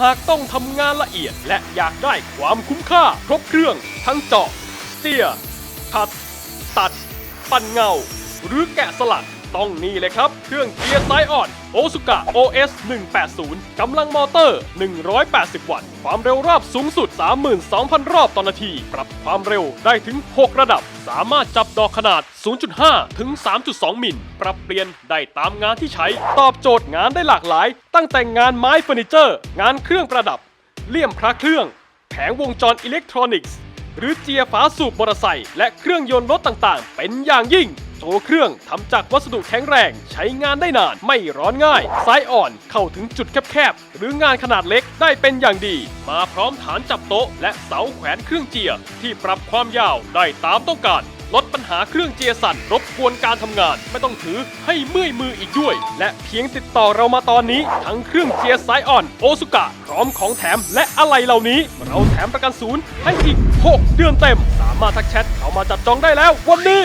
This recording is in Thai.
หากต้องทำงานละเอียดและอยากได้ความคุ้มค่า ครบเครื่อง ทั้งเจาะเสียขัด ตัด ปั่นเงา หรือแกะสลัก ต้องนี่เลยครับ เครื่องเกียร์ไซออนโอซุกะ OS 180กำลังมอเตอร์ 180 วัตต์ ความเร็วรอบสูงสุด 32,000 รอบต่อนาที ปรับความเร็วได้ถึง 6 ระดับ สามารถจับดอกขนาด 0.5 ถึง 3.2 มิล ปรับเปลี่ยนได้ตามงานที่ใช้ ตอบโจทย์งานได้หลากหลาย ตั้งแต่งานไม้เฟอร์นิเจอร์ งานเครื่องประดับ เลี่ยมพระเครื่อง แผงวงจรอิเล็กทรอนิกส์ หรือเจียฝาสูบมอเตอร์ไซค์และเครื่องยนต์รถต่างๆ เป็นอย่างยิ่ง ตัวเครื่องทำจากวัสดุแข็งแรง ใช้งานได้นานไม่ร้อนง่ายซ้ายอ่อนเข้าถึงจุดแคบๆ หรืองานขนาดเล็กได้เป็นอย่างดี มาพร้อมฐานจับโต๊ะ และเสาแขวนเครื่องเจียที่ปรับความยาวได้ตามต้องการลดปัญหาเครื่องเจียสั่นรบกวนการทำงาน ไม่ต้องถือให้เมื่อยมืออีกด้วย และเพียงติดต่อเรามาตอนนี้ ทั้งเครื่องเจียสายอ่อนโอซุกะ พร้อมของแถมและอะไรเหล่านี้ เราแถมประกันศูนย์ให้อีก 6 เดือนเต็ม สามารถทักแชทเข้ามาจับจองได้แล้ววันนี้